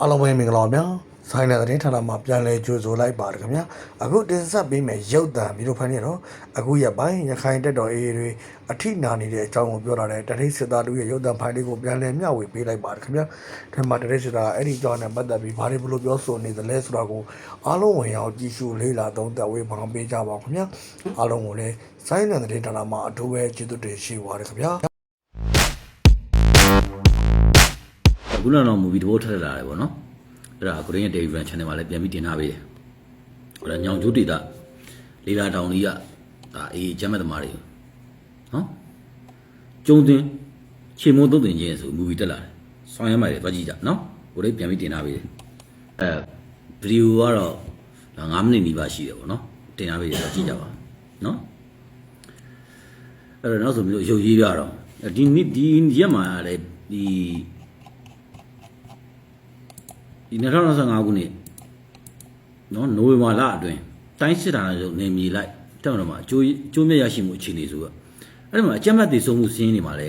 အားလုံးပဲမင်္ဂလာပါဗျာဆိုင်တဲ့သတင်းဌာနမှာပြန်လည်ကြိုဆိုလိုက်ပါတယ်ခင်ဗျာအခုတင်ဆက်ပေးမယ်ရုပ်သံဗီဒီယိုဖိုင်နေတော့အခုရပိုင်းရခိုင်တက်တော်အေးတွေအထိနာနေတဲ့အကြောင်းကိုပြောတာတဲ့တတိစစ်သားတို့ရဲ့ရုပ်သံဖိုင်လေးကိုပြန်လည်မျှဝေပေးလိုက်ပါတယ်ခင်ဗျာဒီမှာတတိစစ်သားအဲ့ဒီအကြောင်းနဲ့ပတ်သက်ပြီးဘာတွေဘလို့ပြောဆိုနေသလဲဆိုတာကိုအားလုံးဝင်ရောက်ကြည့်ရှုလေ့လာသုံးသပ်ဝေဖန်ပေးကြပါခင်ဗျာအားလုံးကိုလည်းဆိုင်တဲ့သတင်းဌာနမှာအထူးပဲကျေးဇူးတင်ရှိပါတယ်ခင်ဗျာ အခုနောက်တော့ movie တစ်ပုဒ်ထပ်လာတယ်ပေါ့နော်အဲ့ဒါကိုရင်းရဲ့ Telegram channel မှာလည်းပြန်ပြီးတင်ထားပေးတယ်ဟိုဒါညောင်ကျိုးဒေတာလေလာတောင်ကြီးကဒါအေးကျမ်းမဲ့သမားတွေနော်ကျုံတင်ချေမိုးသုံးတင်ခြင်းဆို movie တက်လာတယ်ဆောင်းရမ်းပါတယ်သွားကြည့်ကြနော်ကိုရင်းပြန်ပြီးတင်ထားပေးတယ်အဲဗီဒီယိုကတော့ဒါ9မိနစ်နီးပါးရှိတယ်ပေါ့နော်တင်ထားပေးတယ်သွားကြည့်ကြပါနော်အဲ့တော့နောက်ဆိုမျိုးရုပ်ရည်ပြတော့ဒီနေ့ဒီရက်မှာလည်းဒီ ဒီ2025ခုနှစ်နော်နိုဝင်ဘာလအတွင်းတိုင်းစစ်ဌာနချုပ်နေမြေလိုက်တက်မတော်မှာအကျိုးအကျိုးမြတ်ရရှိမှုအခြေအနေဆိုတော့အဲ့ဒီမှာအကြမ်းဖက်တည်ဆုံမှုစင်းနေမှာလဲ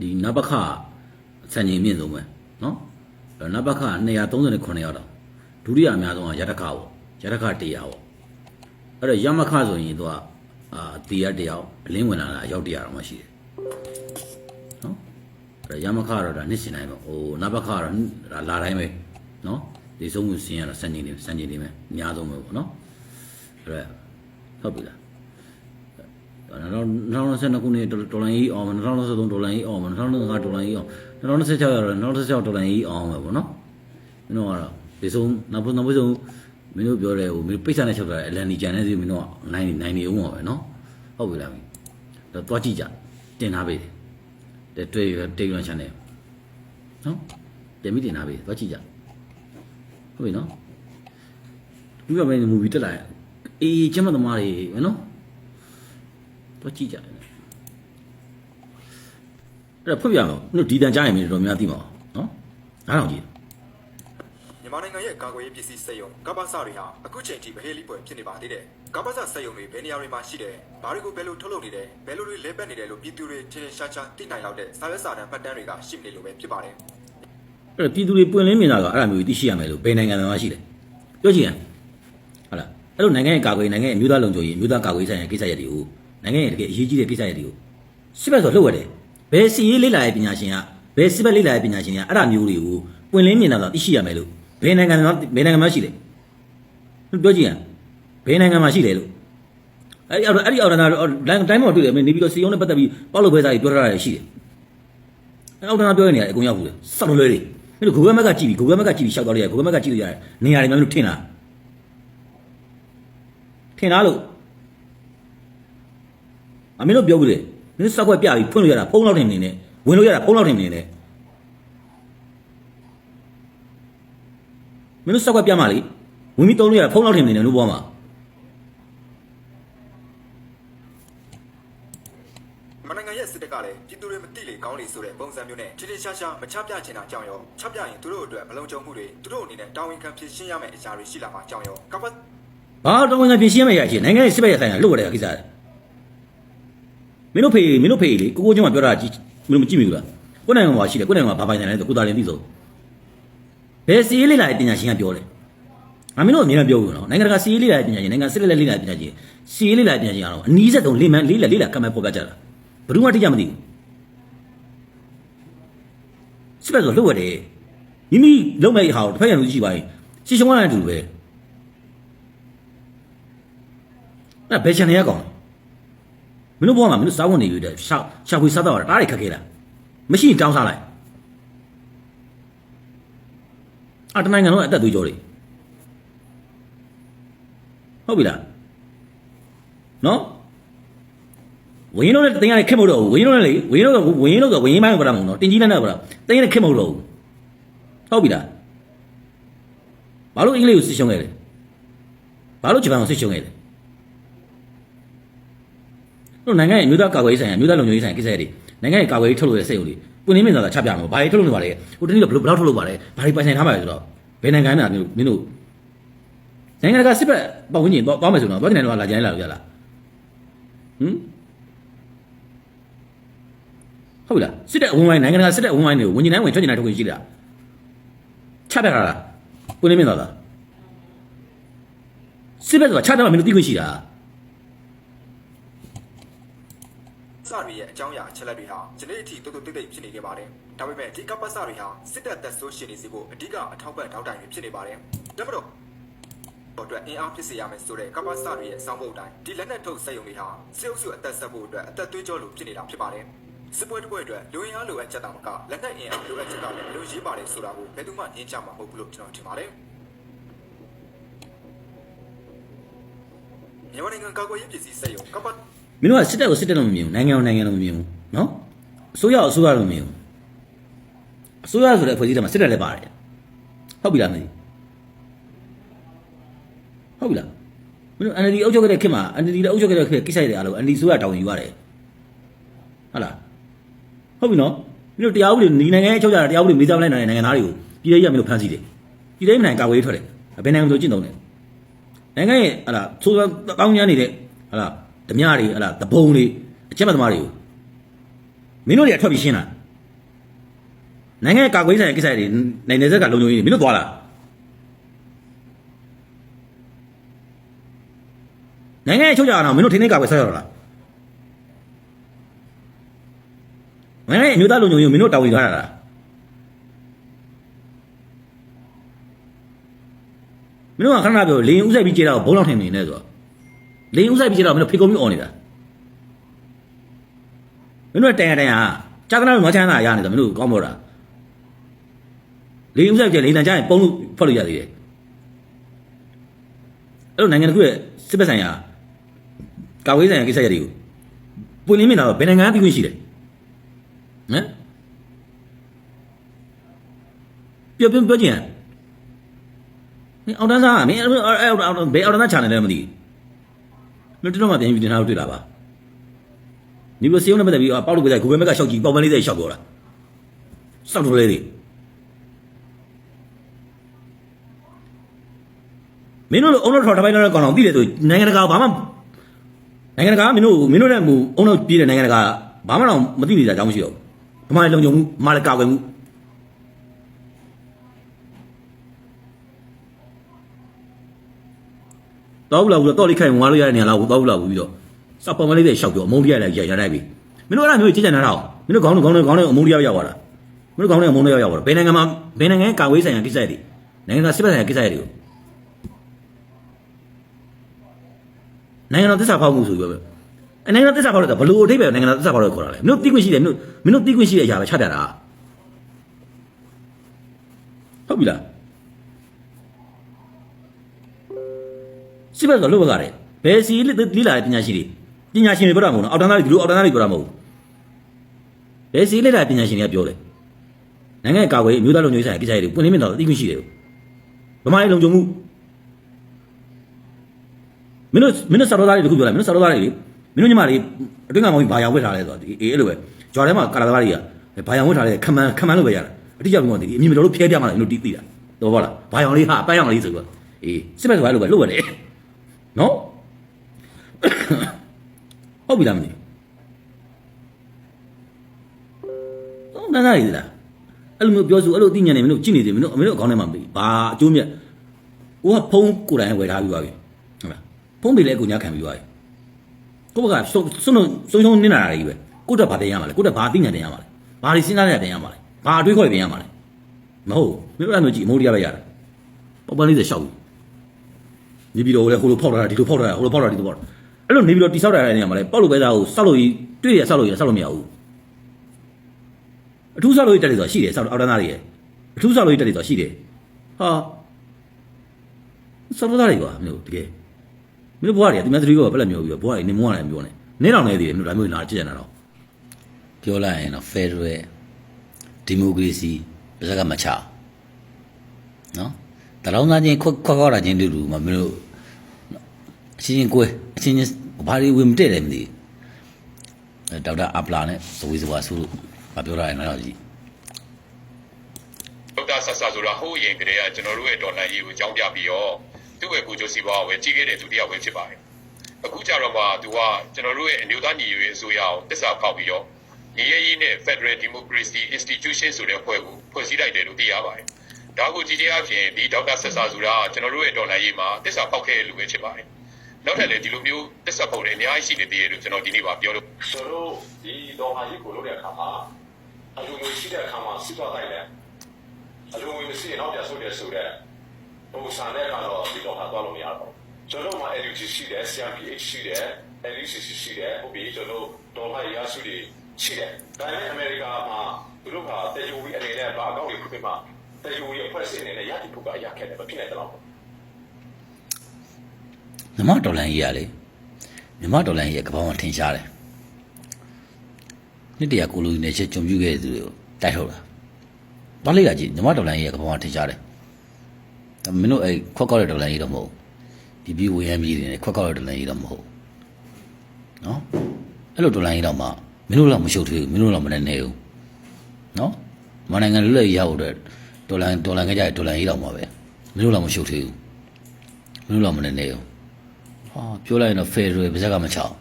ဒီနဘခစံချိန်မြင့်ဆုံးပဲနော်အဲ့နဘခ239ရောက်တော့ဒုတိယအများဆုံးကရတခပေါ့ရတခ100ပေါ့အဲ့တော့ရမခဆိုရင်သူကအာတီရ1ယောက်အလင်းဝင်လာတာအယောက်100တော့မှရှိတယ်နော်အဲ့ဒါရမခကတော့ဒါနှစ်စင်တိုင်းပဲဟိုနဘခကတော့ဒါလာတိုင်းပဲ နော်ဒီဆုံးမှုစင်ရတော့စံချိန်နေစံချိန်နေမယ်အများဆုံးပဲပေါ့နော်အဲ့ဒါဟုတ်ပြီလားနောက်2022ခုနှစ်ဒေါ်လာကြီးအောင်2023ဒေါ်လာကြီးအောင်2025ဒေါ်လာကြီးအောင်2026ရတော့2026ဒေါ်လာကြီးအောင်ပဲပေါ့နော်မင်းတို့ကတော့ဒီဆုံးနောက်နောက်ဆုံးမင်းတို့ပြောတယ်ဟိုမင်းပိတ်စာနဲ့ချက်ထားတဲ့အလန်နီဂျန်နဲ့စီမင်းတို့ကနိုင်နိုင်နေအောင်ပါပဲနော်ဟုတ်ပြီလားမင်းတော့တွားကြည့်ကြတင်ထားပေးတယ်တဲ့တွေ့ရတေးရချန်တယ်နော်ပြန်ပြီးတင်ထားပြီသွားကြည့်ကြ ဟုတ်ပြီနော်ဒီကလည်းမူဗီတက်လာအေးကျမသမားတွေနော်သွားကြည့်ကြတယ်အဲ့ဒါဖွင့်ပြအောင်တို့ဒီတန်ကြားရင်မင်းတို့များသိမှာနော်အားအောင်ကြည့်မြန်မာနိုင်ငံရဲ့ကာကွယ်ရေးပစ္စည်းစက်ရုံကပ္ပစတွေဟာအခုချိန်ထိမဟေးလိပွဲဖြစ်နေပါသေးတယ်။ကပ္ပစစက်ရုံတွေဘယ်နေရာတွေမှာရှိတယ်။ဘာတွေကိုဘယ်လိုထုတ်လုပ်နေတယ်။ဘယ်လိုတွေလဲပတ်နေတယ်လို့ပြည်သူတွေထင်ထင်ရှားရှားသိနိုင်လောက်တဲ့စာရွက်စာတမ်းမှတ်တမ်းတွေကရှိနေလို့ပဲဖြစ်ပါတယ် အဲ့ဒါပြည်သူတွေပွင့်လင်းမြင်တာကအဲ့ဒါမျိုးသိရှိရမယ်လို့ဘယ်နိုင်ငံမှာရှိလဲပြောချင်ရဟုတ်လားအဲ့လိုနိုင်ငံရဲ့ကာကွယ်ရေးနိုင်ငံရဲ့အမျိုးသားလုံခြုံရေးအမျိုးသားကာကွယ်ရေးဆိုင်ရာကိစ္စရပ်တွေကိုနိုင်ငံရဲ့တကယ်အရေးကြီးတဲ့ကိစ္စရပ်တွေကိုစစ်ဘက်ဆိုလှုပ်ရတယ်ဘယ်စီရေးလေးလာတဲ့ပညာရှင်ကဘယ်စစ်ဘက်လေးလာတဲ့ပညာရှင်ကအဲ့ဒါမျိုးတွေကိုပွင့်လင်းမြင်တာတော့သိရှိရမယ်လို့ဘယ်နိုင်ငံမှာဘယ်နိုင်ငံမှာရှိလဲပြောကြည့်ရဘယ်နိုင်ငံမှာရှိလဲလို့အဲ့ဒီအော်အဲ့ဒီအော်ဒါတိုင်းတိုင်းမှာတွေ့တယ်မင်းနေပြီးတော့စီယုံနဲ့ပတ်သက်ပြီးပေါက်လို့ပဲစားပြီးပြောထားတာရှိတယ်အောက်တန်းပြောရနေရတယ်အကုန်ရောက်ဘူးလေစောက်လွဲတွေ မင်းတို့ Google Map ကကြည့်ပြီး Google Map ကကြည့်ပြီးရှောက်တော့လေ Google Map ကကြည့်လို့ရတယ်နေရာတွေမှာမင်းတို့ထင်လားထင်လားလို့အမင်းတို့ပြောဘူးလေမင်းတို့စောက်ခွက်ပြပြီးဖွင့်လို့ရတာဖုန်းလောက်ထင်နေနေဝင်လို့ရတာဖုန်းလောက်ထင်နေနေမင်းတို့စောက်ခွက်ပြမှလေဝင်ပြီးတုံးလို့ရတာဖုန်းလောက်ထင်နေနေလို့ပြောမှာ။မြန်မာနိုင်ငံရဲ့စစ်တပ်ကလည်းပြည်သူတွေမသိလေ ကောင်းလေဆိုတဲ့ပုံစံမျိုးနဲ့ထင်ထင်ရှားရှားမချပြချင်တာကြောင့်ရောချပြရင်သူတို့အတွက်မလုံခြုံမှုတွေသူတို့အနေနဲ့တာဝန်ခံဖြစ်ရှင်းရမယ့်အရာတွေရှိလာမှာကြောင့်ရောကပ္ပဘာတော့ဝင်ကပြင်ရှင်းမရချင်းနိုင်ငံရဲ့စစ်ဘက်ရဆိုင်ကလှုပ်ရတဲ့ကိစ္စလေမင်းတို့ဖေမင်းတို့ဖေလေကိုကိုချင်းမပြောတာကြည့်မင်းတို့မကြည့်မိဘူးလားကိုယ်နိုင်ငံမှာရှိတယ်ကိုယ်နိုင်ငံမှာဘာပိုင်တယ်လဲဆိုကိုသားလည်းသိဆုံးဘယ်စီးလေးလာတဲ့ပညာရှင်ကပြောတယ်ငါမင်းတို့အမြဲတမ်းပြောဘူးနော်နိုင်ငံတကာစီးလေးလာတဲ့ပညာရှင်နိုင်ငံစစ်လက်လက်လေးလာတဲ့ပညာရှင်စီးလေးလာတဲ့ပညာရှင်ကတော့အနီးစက်ဆုံးလေးမန်းလေးလက်လေးလာကမ်းမဲ့ပေါ်ပြကြတာဘယ်သူမှတိကျမသိဘူး စစ်ဘက်ဆိုလှုပ်ရတယ်မိမိလုံးမဲ့ဟာကိုတစ်ဖက်ရံလို့ရှိပါရင်ရှင်းရှင်းဝမ်းတဲ့အတူပဲအဲ့ဒါဘယ်ချန်နေရကောင်လဲမင်းတို့ဘောမှာမင်းတို့စားဝင်နေပြီတဲ့ရှောက်ရှောက်ခွေစားတော့တားတွေခက်ခဲတာမရှိရင်တောင်းစားလိုက်အတနိုင်ငံလုံးအသက်သွေးကြောတွေဟုတ်ပြီလားနော် ဝင်းလုံးနဲ့တင်ရတဲ့ခက်မဟုတ်တော့ဘူးဝင်းလုံးနဲ့လေဝင်းလုံးကဝင်းလုံးကဝင်းမိုင်းကဘာမှမဟုတ်တော့တင်ကြီးနဲ့နဲ့ဘာတင်ရတဲ့ခက်မဟုတ်တော့ဘူးဟုတ်ပြီလားဘာလို့အင်္ဂလိပ်ကိုစစ်ရှုံးခဲ့လဲဘာလို့ဂျပန်ကိုစစ်ရှုံးခဲ့လဲတို့နိုင်ငံရဲ့အမျိုးသားကာကွယ်ရေးဆိုင်ရာအမျိုးသားလုံခြုံရေးဆိုင်ရာကိစ္စတွေနိုင်ငံရဲ့ကာကွယ်ရေးထုတ်လို့ရတဲ့စိတ်အုပ်တွေပွင့်လင်းမြင်သာတာချပြမှာဘာတွေထုတ်လို့နေပါလဲဟိုတနည်းတော့ဘယ်လောက်ထုတ်လို့ပါလဲဘာတွေပိုင်ဆိုင်ထားပါလဲဆိုတော့ဘယ်နိုင်ငံကမင်းတို့မင်းတို့နိုင်ငံကစစ်ဘက်ပတ်ဝန်းကျင်တော့တောင်းမယ်ဆိုတော့ဘာကနေတော့လာကြရင်လာလို့ရလားဟမ် ဟုတ်လားစစ်တဲ့အဝင်ဝိုင်းနိုင်ငံကစစ်တဲ့အဝင်ဝိုင်းတွေကိုဝင်ကျင်တိုင်းဝင်ထွက်ကျင်တိုင်းထုတ်ခွင့်ရှိတာချပြထားလားပွင့်လင်းမြင်သွားလားစစ်ဘက်ဆိုတာချပြမှာမင်းတို့သိခွင့်ရှိတာစတွေရဲ့အကြောင်းအရာအချက်လက်တွေဟာယနေ့အထိတိုးတိုးတိတ်တိတ်ဖြစ်နေခဲ့ပါတယ်။ဒါပေမဲ့ဒီကပ္ပစတွေဟာစစ်တပ်သက်ဆိုးရှင်နေစီဖို့အဓိကအထောက်ပံ့ထောက်တိုင်တွေဖြစ်နေပါတယ်။ဒါမတော့အတွက်အင်အားဖြစ်စေရမယ်ဆိုတဲ့ကပ္ပစတွေရဲ့စောင်းပုတ်တိုင်းဒီလက်နက်ထုတ်စက်ရုံတွေဟာစစ်အုပ်စုအသက်ဆက်ဖို့အတွက်အသက်သွေးကြောလို့ဖြစ်နေတာဖြစ်ပါတယ်။ စစ်ပွဲတစ်ပွဲအတွက်လူရင်းအားလိုအပ်ချက်တာမကလက်နက်အင်အားလိုအပ်ချက်ကလည်းလူရေးပါတယ်ဆိုတာကိုဘယ်သူမှငြင်းချမှာမဟုတ်ဘူးလို့ကျွန်တော်ထင်ပါတယ်။မြန်မာနိုင်ငံကာကွယ်ရေးပစ္စည်းစက်ရုံကပ္ပမင်းတို့ကစစ်တပ်ကိုစစ်တပ်လို့မမြင်ဘူးနိုင်ငံကိုနိုင်ငံလို့မမြင်ဘူးနော်အစိုးရကိုအစိုးရလို့မမြင်ဘူးအစိုးရဆိုတဲ့အဖွဲ့အစည်းတွေမှာစစ်တပ်လည်းပါတယ်ဟုတ်ပြီလားမသိဟုတ်ပြီလားမင်းတို့ NLD အုပ်ချုပ်ခဲ့တဲ့ခေတ်မှာ NLD လည်းအုပ်ချုပ်ခဲ့တဲ့ခေတ်ကိစ္စတွေအားလုံး NLD ဆိုရတောင်းယူရတယ်ဟုတ်လား ဟုတ်ပြီနော်မင်းတို့တရားဥပဒေဒီနိုင်ငံရဲ့အချုပ်ကြတာတရားဥပဒေမေးစားမလိုက်နိုင်တဲ့နိုင်ငံသားတွေကိုပြည်ထောင်စုကမင်းတို့ဖမ်းဆီးတယ်ပြည်ထောင်စုနိုင်ငံကာကွယ်ရေးထွက်တယ်ဘယ်နိုင်ငံမှာဆိုကျင့်သုံးတယ်နိုင်ငံရဲ့ဟလာဆိုးဆိုးတောင်းကျမ်းနေတဲ့ဟလာဓမြတွေဟလာတပုံတွေအချက်မသမားတွေကိုမင်းတို့တွေကထွက်ပြီးရှင်းတာနိုင်ငံရဲ့ကာကွယ်ရေးဆိုင်ရာကိစ္စတွေနိုင်နေဆက်ကလုံခြုံရေးတွေမင်းတို့သွားလားနိုင်ငံရဲ့ချုပ်ကြအောင်မင်းတို့ထိန်းသိမ်းကာကွယ်ဆက်ရတော့လား နိုင်ငံရဲ့အမျိုးသားလုံခြုံရေးကိုမင်းတို့တာဝန်ယူထားတာလားမင်းတို့ကခဏပြောလေရင်ဥဆိုင်ပြီးကြေတာကိုဘုံလောက်ထင်နေနေဆိုတော့လေရင်ဥဆိုင်ပြီးကြေတာကိုမင်းတို့ဖေကုံပြီးអော်နေတာမင်းတို့ကတန်ရတန်ရကြာကနာလို့မချမ်းသာရနေဆိုမင်းတို့ကောင်းမောတာလေရင်ဥဆိုင်ကြေလေတန်ကြရင်ပုံလို့ဖတ်လို့ရသေးတယ်အဲ့လိုနိုင်ငံတစ်ခုရဲ့စစ်ဘက်ဆိုင်ရာကာဝေးဆိုင်ရာကိစ္စရပ်တွေကိုပွင့်လင်းမြင်တာတော့ဘယ်နိုင်ငံကသိခွင့်ရှိတယ် ဟမ်ပြောပြောပြောချင်မင်းအောက်တန်းစားကမင်းအဲ့အဲ့အဲ့အောက်ဘယ်အောက်တန်းစားချာနေလဲမသိဘူးမင်းတို့တော့မှပြန်ပြီးတင်ထားလို့တွေ့တာပါဒီလိုစီယုံနဲ့ပတ်သက်ပြီးပေါက်လို့ပြတဲ့ Google Map ကရှောက်ကြည့်ပေါက်ပန်းလေးတွေရှောက်ပြောတာစောက်လို့လေးတွေမင်းတို့လိုအုံလို့ထော်တစ်ပိုင်းလောက်ကောင်အောင်သိတယ်ဆိုနိုင်ငံတကာဘာမှနိုင်ငံတကာကမင်းတို့မင်းတို့နဲ့မူအုံလို့ပြည်တဲ့နိုင်ငံတကာဘာမှတော့မသိနေတာအကြောင်းမရှိတော့ဘူး ဘာမှလုံခြုံမှုဘာမှကာကွယ်မှုတော့ဘူးလားဘူးတော့လိခိုင်ဝါလို့ရတဲ့နေရာလားတော့ဘူးလားဘူးပြီးတော့စပ်ပေါ်မလေးတဲ့ရှောက်ပြောအမုန်းတရားလည်းရရလိုက်ပြီမင်းတို့အဲ့ဒါမျိုးကြည်ကြံနေတာတော့မင်းတို့ခေါင်းတို့ခေါင်းတို့ခေါင်းတို့အမုန်းတရားရောက်သွားတာမင်းတို့ခေါင်းတို့အမုန်းတရားရောက်သွားတာဘယ်နိုင်ငံမှာဘယ်နိုင်ငံကာဝေးဆိုင်ရာကိစ္စတွေနိုင်ငံကစစ်ဘက်ဆိုင်ရာကိစ္စတွေကိုနိုင်ငံတော်သစ္စာဖောက်မှုဆိုပြီးတော့ အဲနိုင်ငံတော်သစ္စာဖောက်တဲ့ဘလို့အထိပ္ပယ်နိုင်ငံတော်သစ္စာဖောက်လို့ခေါ်တာလေမင်းတို့သိခွင့်ရှိတယ်မင်းတို့မင်းတို့သိခွင့်ရှိတဲ့အရာပဲချပြတာဟုတ်ပြီလားစစ်ဘက်ဆိုလို့ဘက်ကတယ်ဘယ်စီလေးလေးလာတဲ့ပညာရှိတွေပညာရှင်တွေပြောတာမဟုတ်ဘူးအောက်တန်းသားတွေဒီလိုအောက်တန်းသားတွေပြောတာမဟုတ်ဘူးဘယ်စီလေးလာတဲ့ပညာရှင်တွေကပြောတယ်နိုင်ငံကာကွယ်အမျိုးသားလုံခြုံရေးဆိုင်ရာကိစ္စတွေပွင့်လင်းမြင်တော့အသိခွင့်ရှိတယ်ဗမာပြည်လုံခြုံမှုမင်းတို့မင်းတို့စာတော်သားတွေတခုပြောလိုက်မင်းတို့စာတော်သားတွေ မင်းတို့ညီမတွေအတွင်းကမောင်ကြီးဘာရောင်ဝတ်ထားလဲဆိုတော့ဒီအေးအဲ့လိုပဲဂျော်ထဲမှာကာလာသားတွေကဘာရောင်ဝတ်ထားလဲခမန်းခမန်းလို့ပဲရတာအတိအကျပြောတယ်အမြင်မတော်လို့ဖျဲပြမှလည်းမင်းတို့တီးတီးတာတော့ဟုတ်လားဘာရောင်လေးဟာပန်းရောင်လေးဆိုတော့အေးစစ်ဘက်ဆိုအဲ့လိုပဲလို့ပဲလေနော်ဟုတ်ပြီလားမသိဘူးတော့နားရည်လားအဲ့လိုမျိုးပြောဆိုအဲ့လိုသိဉာဏ်နေမင်းတို့ကြည့်နေတယ်မင်းတို့မင်းတို့အကောင်းထဲမှာပြီဘာအကျိုးမြတ်ဟိုကဖုံးကိုယ်တိုင်ဝယ်ထားပြီးသွားပြီဟုတ်လားဖုံးပြီလဲကိုညာခံပြီးသွားပြီ ကိုယ့်ဘက်ကစုံစုံစုံစုံနေတာတွေပဲကိုယ့်တက်ဘာတင်ရမှာလဲကိုယ့်တက်ဘာသိဉာဏ်တင်ရမှာလဲဘာတွေစဉ်းစားနေတာတင်ရမှာလဲဘာအတွေးခေါ်တင်ရမှာလဲမဟုတ်မင်းတို့အဲ့လိုကြည့်အမိုးတရားပဲရတယ်ပေါက်ပန်းလေးစရှောက်ပြီနေပြီးတော့လေဟိုလိုဖောက်ထားတာဒီလိုဖောက်ထားတာဟိုလိုဖောက်ထားတာဒီလိုဖောက်တာအဲ့လိုနေပြီးတော့တိဆောက်ထားတဲ့နေရာမှာလေပေါက်လို့ပဲသားကိုစောက်လို့တွေ့ရစောက်လို့ရစောက်လို့မရဘူးအထူးစောက်လို့တက်တယ်ဆိုတာရှိတယ်စောက်အောက်တန်းသားတွေရဲ့အထူးစောက်လို့တက်တယ်ဆိုတာရှိတယ်ဟာစောက်သားတွေပါမျိုးတကယ် မင်းတို့ဘွားတွေကဒီမက်သရီကဘယ်လက်မျိုးပြီးတော့ဘွားတွေနေမွားတယ်ပြောနေနေတော့နေသေးတယ်မင်းတို့ဒါမျိုးလာကြည့်ကြတာတော့ပြောလိုက်ရင်တော့ Federal Democracy ပါစကမချနော်တလောင်းသားချင်းခွက်ခွက်ခွက်တာချင်းတူတူမမင်းတို့အချင်းချင်းကိုယ်အချင်းချင်းဘာတွေဝင်မတည့်တယ်မသိဘူးအဲဒေါက်တာအပလာနဲ့သဝေးစဝါဆိုလို့မပြောရရင်တော့ကြည့်ဒေါက်တာဆတ်ဆာဆိုတာဟိုးအရင်ကတည်းကကျွန်တော်တို့ရဲ့ဒေါ်လာရေးကိုကြောင်းပြပြီးတော့ သူ့ရဲ့ကိုဂျိုစီဘာကိုပဲကြီးခဲ့တဲ့သူတစ်ယောက်ပဲဖြစ်ပါတယ်။အခုကြတော့မှသူကကျွန်တော်တို့ရဲ့အမျိုးသားညီညွတ်ရေးအစိုးရကိုတစ္ဆာဖောက်ပြီးတော့ညီရေးရေးနဲ့ Federal Democracy Institution ဆိုတဲ့အဖွဲ့ကိုဖွဲ့စည်းလိုက်တယ်လို့သိရပါတယ်။ဒါကိုကြည့်ခြင်းအပြင်ဒီဒေါက်တာဆက်စာဆိုတာကျွန်တော်တို့ရဲ့ဒေါ်လာရေးမှာတစ္ဆာပေါက်ခဲ့တဲ့လူပဲဖြစ်ပါတယ်နောက်ထပ်လည်းဒီလိုမျိုးတစ္ဆာပေါက်တယ်အများကြီးရှိနေသေးတယ်လို့ကျွန်တော်ဒီနေ့ပါပြောလို့ဆိုတော့ဒီတော့ဟာကြီးကိုလုပ်တဲ့အခါမှာအလူငွေရှိတဲ့အခါမှာစစ်သွားတိုက်တယ်အလူငွေမရှိရင်တော့ပြဆိုတယ်ဆိုတော့ ပုံစံနဲ့ကတော့ဒီတော့ဟာသွားလို့မရတော့ကျွန်တော်မှာ LUG ရှိတယ် CRPH ရှိတယ် LUCC ရှိတယ်ဟုတ်ပြီကျွန်တော်တော့ဟာရစုတွေရှိတယ်ဒါပေမဲ့အမေရိကမှာသူတို့ကတေယူဝီအနေနဲ့ဘာအကောင့်တွေခုပြမှာတေယူဝီအဖွဲ့အစည်းအနေနဲ့ရည်ဖို့ကအရာခက်တယ်မဖြစ်နိုင်တော့ဘူးမြမဒေါ်လာကြီးရလေမြမဒေါ်လာကြီးရကပောင်းမှာထင်ရှားတယ်နှစ်တရာကိုလိုကြီးနဲ့ချက်ကြုံပြခဲ့တဲ့သူတွေကိုတိုက်ထုတ်တာဘာလိုက်ရကြည့်မြမဒေါ်လာကြီးရကပောင်းမှာထင်ရှားတယ်ဒါ မင်းတို့အဲ့ခွက်ကောက်တဲ့ဒေါ်လာကြီးတော့မဟုတ်ဘူးဒီပြီးဝေယမ်းပြီးနေခွက်ကောက်တဲ့ဒေါ်လာကြီးတော့မဟုတ်နော်အဲ့လိုဒေါ်လာကြီးတော့မှမင်းတို့တော့မရှုပ်ထွေးဘူးမင်းတို့တော့မနေနေဘူးနော်မနိုင်ငံလွတ်လပ်ရေးရဖို့အတွက်ဒေါ်လာဒေါ်လာငယ်ကြတဲ့ဒေါ်လာကြီးတော့မှာပဲမင်းတို့တော့မရှုပ်ထွေးဘူးမင်းတို့တော့မနေနေဘူးဟာပြောလိုက်ရင်တော့ဖယ်ရွယ်ပါဇက်ကမချောင်း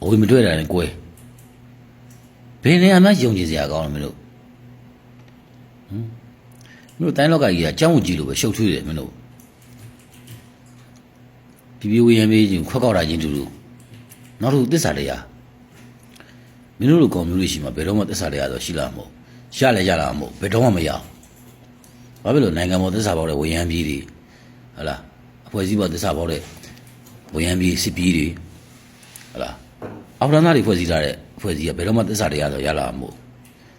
အိုးမတွေ့တာလည်းကိုယ်ဘယ်နေရာမှာယုံကြည်စရာကောင်းလဲမင်းတို့ဟမ် မင်းတို့တိုင်းလောက်ကကြီးကကြောင်းကြည့်လို့ပဲရှုပ်ထွေးတယ်မင်းတို့ဒီပြေဝေးရမေးချင်းခွက်ကောက်တာချင်းတူတူနောက်တစ်ခုသစ္စာတရားမင်းတို့လိုကောင်မျိုးလေးရှိမှဘယ်တော့မှသစ္စာတရားဆိုရှိလာမှာမဟုတ်ရလဲရလာမှာမဟုတ်ဘယ်တော့မှမရအောင်ဘာဖြစ်လို့နိုင်ငံပေါ်သစ္စာပေါက်တဲ့ဝေယံပြည်တွေဟလာအဖွဲ့အစည်းပေါ်သစ္စာပေါက်တဲ့ဝရမ်းပြီးစစ်ပြီးတွေဟလာအောက်တန်းသားတွေဖွဲ့စည်းထားတဲ့ဖွဲ့စည်းကဘယ်တော့မှသစ္စာတရားဆိုရလာမှာမဟုတ်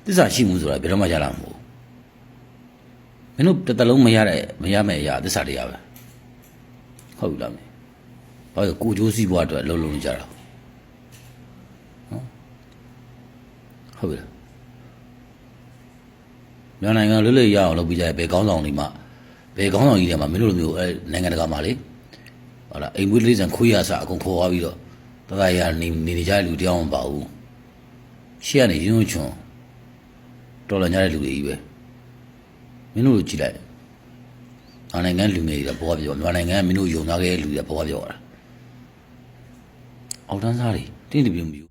သစ္စာရှိမှုဆိုတာဘယ်တော့မှရလာမှာမဟုတ် မင်းတို့တစ်သက်လုံးမရတဲ့မရမယ့်အရာသစ္စာတရားပဲဟုတ်ပြီလားမင်းဘာလို့ကိုကျိုးစီးပွားအတွက်လုံးလုံးကြတာဟုတ်ပြီလားမြန်မာနိုင်ငံလွတ်လပ်ရအောင်လုပ်ပြီးကြတယ်ဘယ်ကောင်းဆောင်တွေမှဘယ်ကောင်းဆောင်ကြီးတွေမှမင်းတို့လိုမျိုးအဲနိုင်ငံတကာမှာလေဟုတ်လားအိမ်မွေးလေးစံခွေးရစအကုန်ခေါ်သွားပြီးတော့တသားရနေနေနေကြတဲ့လူတယောက်မပါဘူးရှေ့ကနေရင်းရင်းချွန်တော်လာကြတဲ့လူတွေကြီးပဲ မင်းတို့ကြည့်လိုက်မြန်မာနိုင်ငံလူငယ်တွေကဘောပြောမြန်မာနိုင်ငံကမင်းတို့ယုံသားခဲ့တဲ့လူတွေကဘောပြောတာအောက်တန်းစားတွေတင်းတပြင်းမယူ